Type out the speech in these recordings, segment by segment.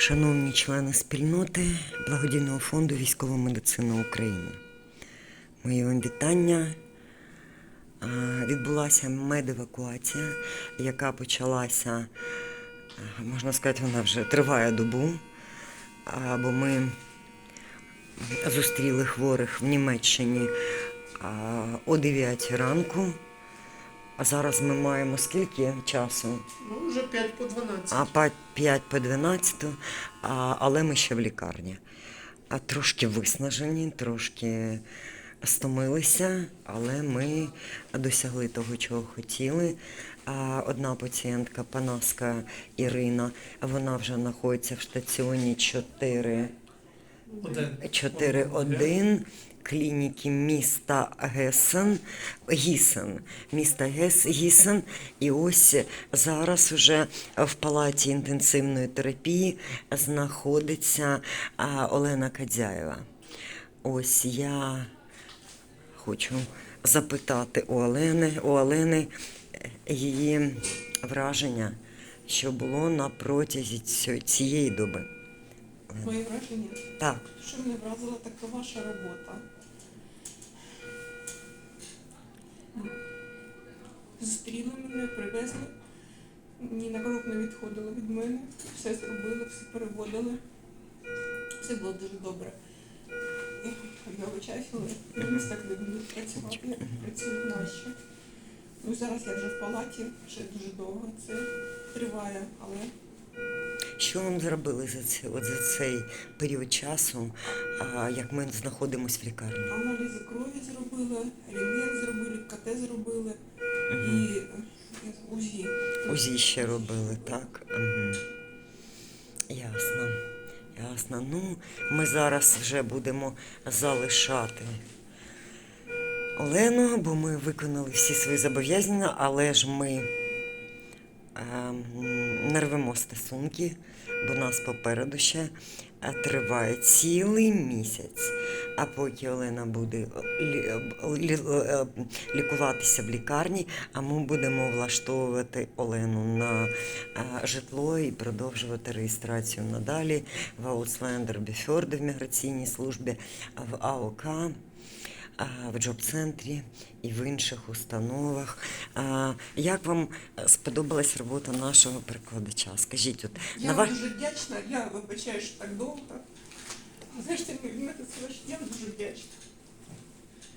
Шановні члени спільноти благодійного фонду Військова медицина України. Моє вам вітання. Відбулася медевакуація, яка почалася, можна сказати, вона вже триває добу, бо ми зустріли хворих в Німеччині о 9 ранку. А зараз ми маємо скільки часу? Ну, вже 5 по 12. А по 5 по 12, а, але ми ще в лікарні. А трошки виснажені, трошки стомилися, але ми досягли того, чого хотіли. Одна пацієнтка, Панаска Ірина, вона вже знаходиться в штаціоні 4 Один. 4.1 клініки міста Гесен, Гісен, міста Гес, Гісен. І ось зараз уже в палаті інтенсивної терапії знаходиться Олена Кадзяєва. Ось я хочу запитати у Олени, у Олени е, її враження, що було на протязі цієї доби. Моє враження, Так. що мене вразила така ваша робота. Зустріли мене, привезли, ні на крок не відходили від мене, все зробили, все переводили. Все було дуже добре. Я вибачаюся, але мені так не будуть працювати, як працюють наші. Ну зараз я вже в палаті, ще дуже довго це триває, але Що вам зробили за це, от за цей період часу, а, як ми знаходимося в лікарні? Аналізи крові зробили, рентген зробили, КТ зробили і е, УЗІ. УЗІ ще робили, так? Угу. Ясно. Ясно. Ну, ми зараз вже будемо залишати Олену, бо ми виконали всі свої зобов'язання, але ж ми ем, не рвемо стосунки, бо нас попереду ще е, триває цілий місяць. А поки Олена буде е, лікуватися в лікарні, а ми будемо влаштовувати Олену на е, житло і продовжувати реєстрацію надалі в Ауслендер Біфьорди в міграційній службі, в АОК. В джоб-центрі і в інших установах. Як вам е, сподобалась робота нашого перекладача? Скажіть, от Я на вам ваш... дуже вдячна, я вибачаю, що так довго. Що я дуже вдячна.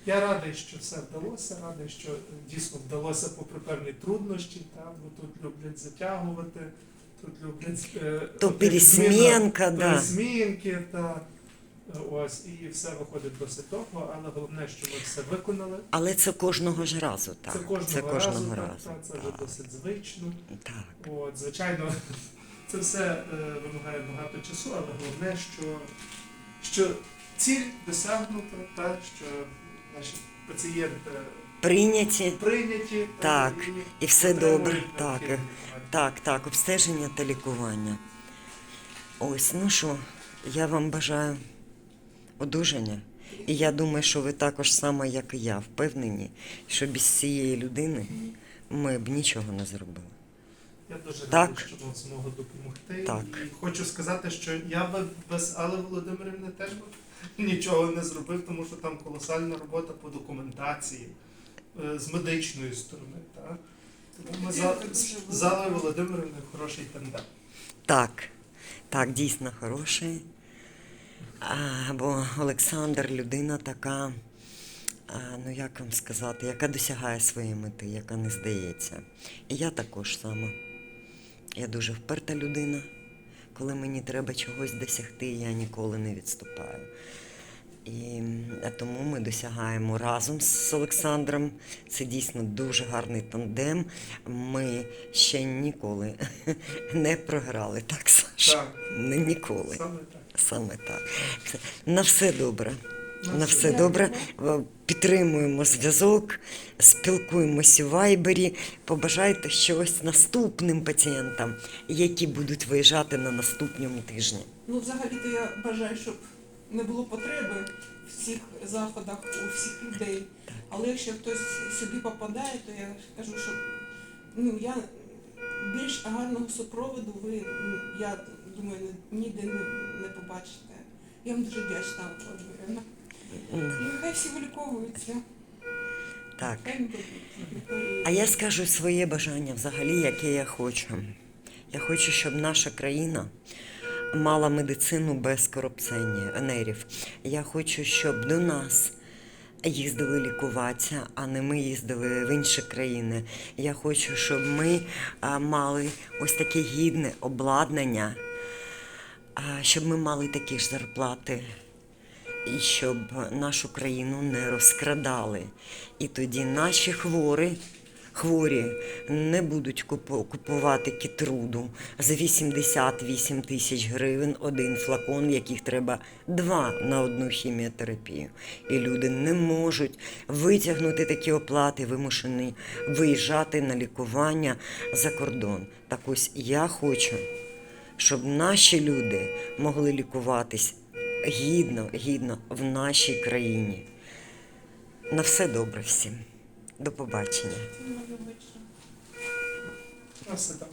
Я радий, що все вдалося, радий, що дійсно вдалося попри певні труднощі, та, бо тут люблять затягувати, тут люблять е, То пересмінка, да. пересмінки, та, е, ось, і все виходить досить довго, але головне, що ми все виконали. Але це кожного ж разу, так. це кожного, це кожного разу, разу. Так, та, це вже досить звично. так. От, звичайно, це все е, вимагає багато часу, але головне, що, що ціль досягнута, та, що наші пацієнти Прийняті. прийняті Так, і все добре, так, Так, так, обстеження та лікування. Ось, ну що, я вам бажаю одужання. І я думаю, що ви також саме, як і я, впевнені, що без цієї людини ми б нічого не зробили. Я дуже Так. радий, що вам змогу допомогти. Так. І хочу сказати, що я би без Алли Володимирівни теж би нічого не зробив, тому що там колосальна робота по документації е, з медичної сторони. Та. Тому ми за, з Аллою Володимирівною хороший тандем. Так, так, дійсно хороший. А, бо Олександр людина така, а, ну як вам сказати, яка досягає своєї мети, яка не здається. І я також сама. Я дуже вперта людина. Коли мені треба чогось досягти, я ніколи не відступаю. І тому ми досягаємо разом з Олександром. Це дійсно дуже гарний тандем. Ми ще ніколи не програли, так, Саша? Так, ніколи. саме так. Саме так. На все добре. На На все добре. Е, Підтримуємо зв'язок, спілкуємося в вайбері. Побажайте щось наступним пацієнтам, які будуть виїжджати на наступному тижні. Ну, взагалі-то я бажаю, щоб не було потреби в цих заходах у всіх людей. Але якщо хтось сюди попадає, то я кажу, що ну я більш гарного супроводу ви я думаю, ніде не, не побачите. Я вам дуже вдячна. М, І нехай всі виліковуються. Так. А я скажу своє бажання взагалі, яке я хочу. Я хочу, щоб наша країна мала медицину без корупціонерів. Я хочу, щоб до нас їздили лікуватися, а не ми їздили в інші країни. Я хочу, щоб ми мали ось таке гідне обладнання, щоб ми мали такі ж зарплати і щоб нашу країну не розкрадали. І тоді наші хворі, хворі не будуть купувати кітруду за 88 тисяч гривень один флакон, яких треба два на одну хіміотерапію. І люди не можуть витягнути такі оплати, вимушені виїжджати на лікування за кордон. Так ось я хочу, щоб наші люди могли лікуватись гідно, гідно в нашій країні. На все добре всім. До побачення. Може все так.